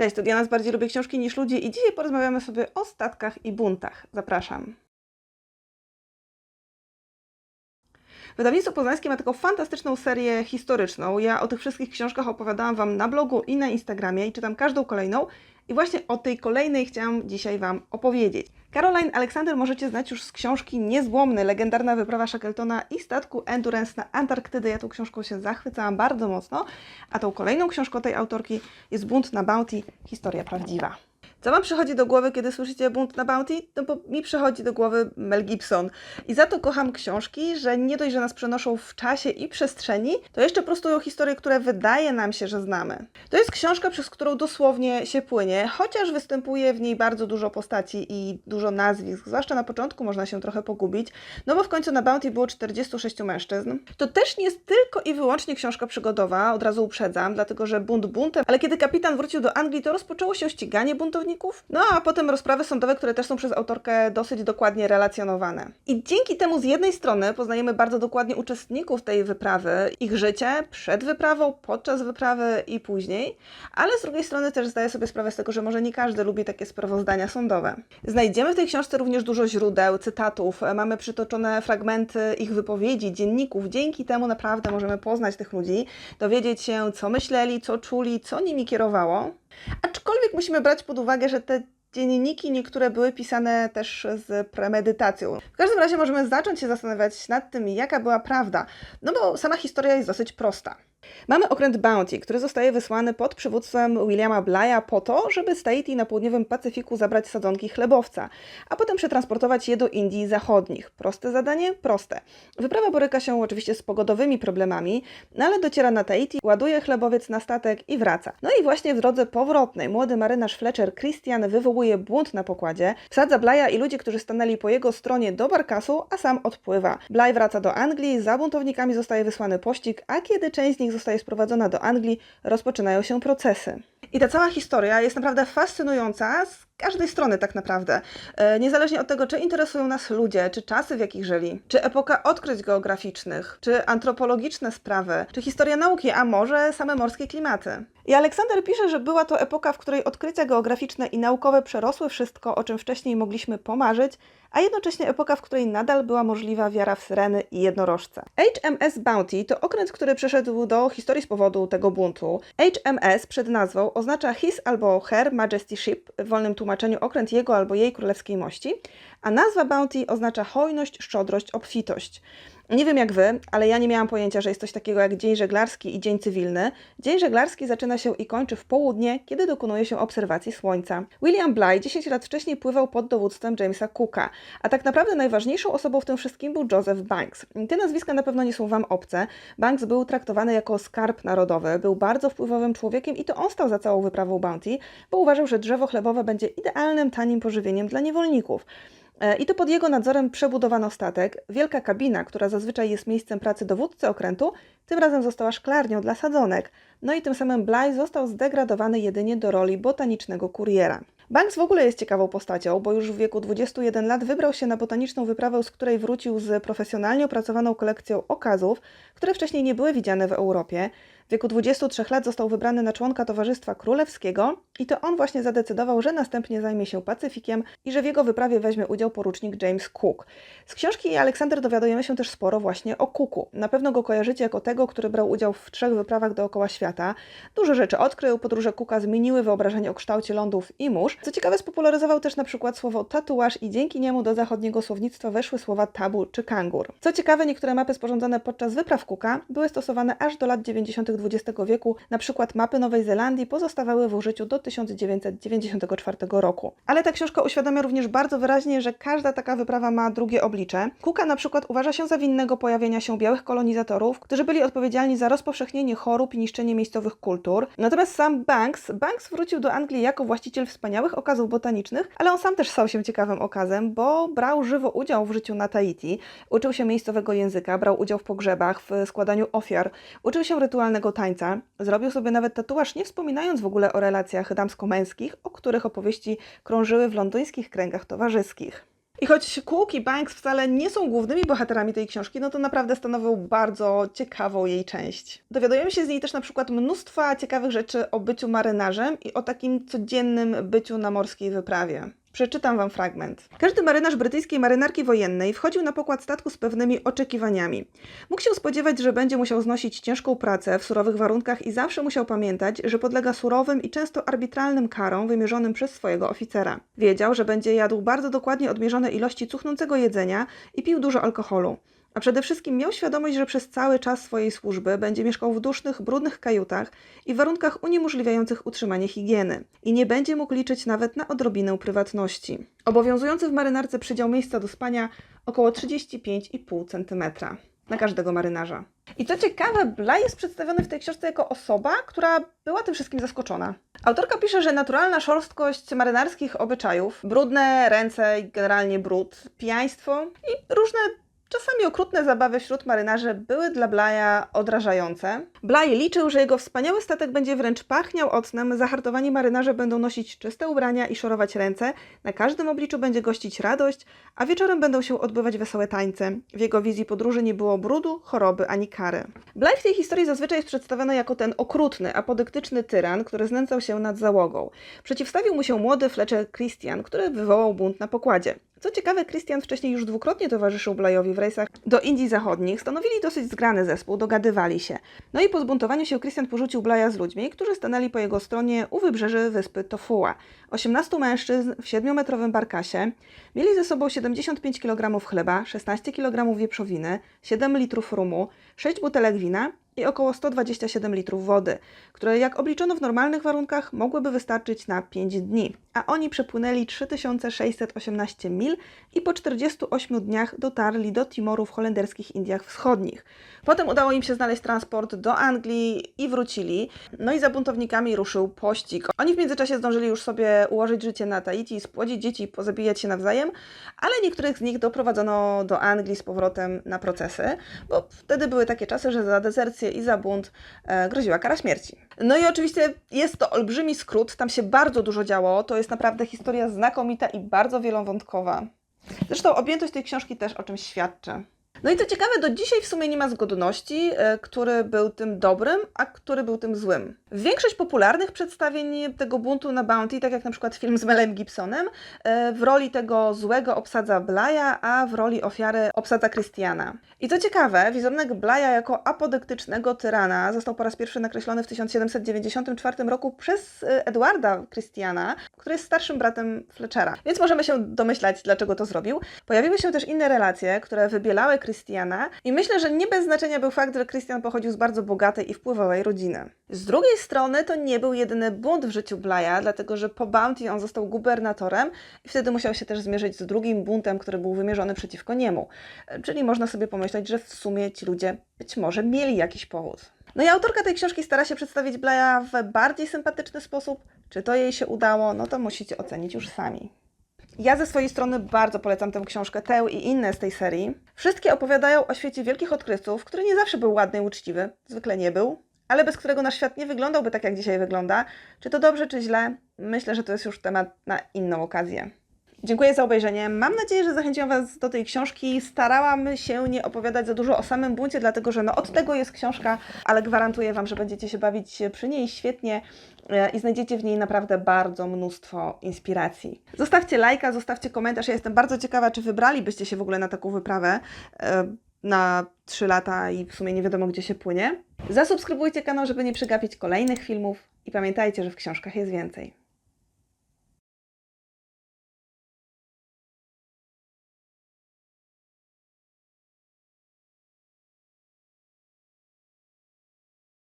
Cześć, to Diana z Bardziej Lubię Książki niż Ludzie i dzisiaj porozmawiamy sobie o statkach i buntach. Zapraszam. Wydawnictwo Poznańskie ma taką fantastyczną serię historyczną. Ja o tych wszystkich książkach opowiadałam Wam na blogu i na Instagramie i czytam każdą kolejną. I właśnie o tej kolejnej chciałam dzisiaj Wam opowiedzieć. Caroline Alexander możecie znać już z książki Niezłomny, legendarna wyprawa Shackletona i statku Endurance na Antarktydę. Ja tą książką się zachwycałam bardzo mocno, a tą kolejną książką tej autorki jest Bunt na Bounty, historia prawdziwa. Co Wam przychodzi do głowy, kiedy słyszycie bunt na Bounty? No bo mi przychodzi do głowy Mel Gibson. I za to kocham książki, że nie dość, że nas przenoszą w czasie i przestrzeni, to jeszcze prostują historie, które wydaje nam się, że znamy. To jest książka, przez którą dosłownie się płynie, chociaż występuje w niej bardzo dużo postaci i dużo nazwisk, zwłaszcza na początku można się trochę pogubić, no bo w końcu na Bounty było 46 mężczyzn. To też nie jest tylko i wyłącznie książka przygodowa, od razu uprzedzam, dlatego że bunt buntem, ale kiedy kapitan wrócił do Anglii, to rozpoczęło się ściganie buntowników no a potem rozprawy sądowe, które też są przez autorkę dosyć dokładnie relacjonowane. I dzięki temu z jednej strony poznajemy bardzo dokładnie uczestników tej wyprawy, ich życie przed wyprawą, podczas wyprawy i później, ale z drugiej strony też zdaję sobie sprawę z tego, że może nie każdy lubi takie sprawozdania sądowe. Znajdziemy w tej książce również dużo źródeł, cytatów, mamy przytoczone fragmenty ich wypowiedzi, dzienników. Dzięki temu naprawdę możemy poznać tych ludzi, dowiedzieć się, co myśleli, co czuli, co nimi kierowało. Aczkolwiek musimy brać pod uwagę, że te dzienniki niektóre były pisane też z premedytacją. W każdym razie możemy zacząć się zastanawiać nad tym, jaka była prawda, no bo sama historia jest dosyć prosta. Mamy okręt Bounty, który zostaje wysłany pod przywództwem Williama Bly'a po to, żeby z Tahiti na południowym Pacyfiku zabrać sadzonki chlebowca, a potem przetransportować je do Indii Zachodnich. Proste zadanie? Proste. Wyprawa boryka się oczywiście z pogodowymi problemami, no ale dociera na Tahiti, ładuje chlebowiec na statek i wraca. No i właśnie w drodze powrotnej młody marynarz Fletcher Christian wywołuje błąd na pokładzie, wsadza Bly'a i ludzi, którzy stanęli po jego stronie do barkasu, a sam odpływa. Bly wraca do Anglii, za buntownikami zostaje wysłany pościg, a kiedy część z nich zostaje sprowadzona do Anglii, rozpoczynają się procesy. I ta cała historia jest naprawdę fascynująca z każdej strony tak naprawdę. E, niezależnie od tego, czy interesują nas ludzie, czy czasy, w jakich żyli, czy epoka odkryć geograficznych, czy antropologiczne sprawy, czy historia nauki, a może same morskie klimaty. I Aleksander pisze, że była to epoka, w której odkrycia geograficzne i naukowe przerosły wszystko, o czym wcześniej mogliśmy pomarzyć, a jednocześnie epoka, w której nadal była możliwa wiara w syreny i jednorożce. HMS Bounty to okręt, który przeszedł do historii z powodu tego buntu. HMS przed nazwą oznacza His albo Her Majesty Ship, w wolnym tłumaczeniu okręt jego albo jej królewskiej mości, a nazwa Bounty oznacza hojność, szczodrość, obfitość. Nie wiem jak wy, ale ja nie miałam pojęcia, że jest coś takiego jak dzień żeglarski i dzień cywilny. Dzień żeglarski zaczyna się i kończy w południe, kiedy dokonuje się obserwacji słońca. William Bly 10 lat wcześniej pływał pod dowództwem Jamesa Cooka, a tak naprawdę najważniejszą osobą w tym wszystkim był Joseph Banks. Te nazwiska na pewno nie są wam obce. Banks był traktowany jako skarb narodowy, był bardzo wpływowym człowiekiem i to on stał za całą wyprawą Bounty, bo uważał, że drzewo chlebowe będzie idealnym, tanim pożywieniem dla niewolników. E, I to pod jego nadzorem przebudowano statek. Wielka kabina, która zazwyczaj jest miejscem pracy dowódcy okrętu, tym razem została szklarnią dla sadzonek. No i tym samym Bly został zdegradowany jedynie do roli botanicznego kuriera. Banks w ogóle jest ciekawą postacią, bo już w wieku 21 lat wybrał się na botaniczną wyprawę, z której wrócił z profesjonalnie opracowaną kolekcją okazów, które wcześniej nie były widziane w Europie. W wieku 23 lat został wybrany na członka Towarzystwa Królewskiego i to on właśnie zadecydował, że następnie zajmie się Pacyfikiem i że w jego wyprawie weźmie udział porucznik James Cook. Z książki Aleksander dowiadujemy się też sporo właśnie o Cooku. Na pewno go kojarzycie jako tego, który brał udział w trzech wyprawach dookoła świata. Dużo rzeczy odkrył, podróże Cooka zmieniły wyobrażenie o kształcie lądów i mórz. Co ciekawe, spopularyzował też na przykład słowo tatuaż i dzięki niemu do zachodniego słownictwa weszły słowa tabu czy kangur. Co ciekawe, niektóre mapy sporządzone podczas wypraw Cooka były stosowane aż do lat 90. XX wieku, na przykład mapy Nowej Zelandii pozostawały w użyciu do 1994 roku. Ale ta książka uświadamia również bardzo wyraźnie, że każda taka wyprawa ma drugie oblicze. Kuka na przykład uważa się za winnego pojawienia się białych kolonizatorów, którzy byli odpowiedzialni za rozpowszechnienie chorób i niszczenie miejscowych kultur. Natomiast sam Banks, Banks wrócił do Anglii jako właściciel wspaniałych okazów botanicznych, ale on sam też stał się ciekawym okazem, bo brał żywo udział w życiu na Tahiti, uczył się miejscowego języka, brał udział w pogrzebach, w składaniu ofiar, uczył się rytualnego tańca. Zrobił sobie nawet tatuaż, nie wspominając w ogóle o relacjach damsko-męskich, o których opowieści krążyły w londyńskich kręgach towarzyskich. I choć Cook i Banks wcale nie są głównymi bohaterami tej książki, no to naprawdę stanowią bardzo ciekawą jej część. Dowiadujemy się z niej też na przykład mnóstwa ciekawych rzeczy o byciu marynarzem i o takim codziennym byciu na morskiej wyprawie. Przeczytam Wam fragment. Każdy marynarz brytyjskiej marynarki wojennej wchodził na pokład statku z pewnymi oczekiwaniami. Mógł się spodziewać, że będzie musiał znosić ciężką pracę w surowych warunkach i zawsze musiał pamiętać, że podlega surowym i często arbitralnym karom wymierzonym przez swojego oficera. Wiedział, że będzie jadł bardzo dokładnie odmierzone ilości cuchnącego jedzenia i pił dużo alkoholu. A przede wszystkim miał świadomość, że przez cały czas swojej służby będzie mieszkał w dusznych, brudnych kajutach i warunkach uniemożliwiających utrzymanie higieny. I nie będzie mógł liczyć nawet na odrobinę prywatności. Obowiązujący w marynarce przydział miejsca do spania około 35,5 cm na każdego marynarza. I co ciekawe, Bly jest przedstawiony w tej książce jako osoba, która była tym wszystkim zaskoczona. Autorka pisze, że naturalna szorstkość marynarskich obyczajów, brudne ręce i generalnie brud, pijaństwo i różne Czasami okrutne zabawy wśród marynarzy były dla Blaja odrażające. Blaj liczył, że jego wspaniały statek będzie wręcz pachniał ocnem, zahartowani marynarze będą nosić czyste ubrania i szorować ręce, na każdym obliczu będzie gościć radość, a wieczorem będą się odbywać wesołe tańce. W jego wizji podróży nie było brudu, choroby ani kary. Blaj w tej historii zazwyczaj jest przedstawiony jako ten okrutny, apodyktyczny tyran, który znęcał się nad załogą. Przeciwstawił mu się młody Fletcher Christian, który wywołał bunt na pokładzie. Co ciekawe, Christian wcześniej już dwukrotnie towarzyszył Blajowi w rejsach do Indii Zachodnich, stanowili dosyć zgrany zespół, dogadywali się. No i po zbuntowaniu się Christian porzucił Blaja z ludźmi, którzy stanęli po jego stronie u wybrzeży wyspy Tofuła. 18 mężczyzn w 7-metrowym barkasie mieli ze sobą 75 kg chleba, 16 kg wieprzowiny, 7 litrów rumu, 6 butelek wina i około 127 litrów wody, które jak obliczono w normalnych warunkach mogłyby wystarczyć na 5 dni, a oni przepłynęli 3618 mil i po 48 dniach dotarli do Timoru w holenderskich Indiach Wschodnich. Potem udało im się znaleźć transport do Anglii i wrócili, no i za buntownikami ruszył pościg. Oni w międzyczasie zdążyli już sobie ułożyć życie na Tahiti, spłodzić dzieci i pozabijać się nawzajem, ale niektórych z nich doprowadzono do Anglii z powrotem na procesy, bo wtedy były takie czasy, że za dezercję i za bunt e, groziła kara śmierci. No i oczywiście jest to olbrzymi skrót, tam się bardzo dużo działo, to jest naprawdę historia znakomita i bardzo wielowątkowa. Zresztą objętość tej książki też o czymś świadczy. No i co ciekawe, do dzisiaj w sumie nie ma zgodności, e, który był tym dobrym, a który był tym złym. Większość popularnych przedstawień tego buntu na Bounty, tak jak na przykład film z Melem Gibsonem, e, w roli tego złego obsadza Blaya, a w roli ofiary obsadza Christiana. I co ciekawe, wizerunek Blaya jako apodyktycznego tyrana został po raz pierwszy nakreślony w 1794 roku przez e, Edwarda Christiana, który jest starszym bratem Fletchera. Więc możemy się domyślać, dlaczego to zrobił. Pojawiły się też inne relacje, które wybielały Christiana i myślę, że nie bez znaczenia był fakt, że Christian pochodził z bardzo bogatej i wpływowej rodziny. Z drugiej strony to nie był jedyny bunt w życiu Blaya, dlatego że po Bounty on został gubernatorem i wtedy musiał się też zmierzyć z drugim buntem, który był wymierzony przeciwko niemu. Czyli można sobie pomyśleć, że w sumie ci ludzie być może mieli jakiś powód. No i autorka tej książki stara się przedstawić Blaya w bardziej sympatyczny sposób. Czy to jej się udało, no to musicie ocenić już sami. Ja ze swojej strony bardzo polecam tę książkę, tę i inne z tej serii. Wszystkie opowiadają o świecie wielkich odkrywców, który nie zawsze był ładny i uczciwy, zwykle nie był, ale bez którego nasz świat nie wyglądałby tak, jak dzisiaj wygląda. Czy to dobrze, czy źle? Myślę, że to jest już temat na inną okazję. Dziękuję za obejrzenie. Mam nadzieję, że zachęciłam Was do tej książki. Starałam się nie opowiadać za dużo o samym buncie, dlatego że no od tego jest książka, ale gwarantuję Wam, że będziecie się bawić przy niej świetnie e, i znajdziecie w niej naprawdę bardzo mnóstwo inspiracji. Zostawcie lajka, zostawcie komentarz. Ja jestem bardzo ciekawa, czy wybralibyście się w ogóle na taką wyprawę e, na 3 lata i w sumie nie wiadomo, gdzie się płynie. Zasubskrybujcie kanał, żeby nie przegapić kolejnych filmów i pamiętajcie, że w książkach jest więcej.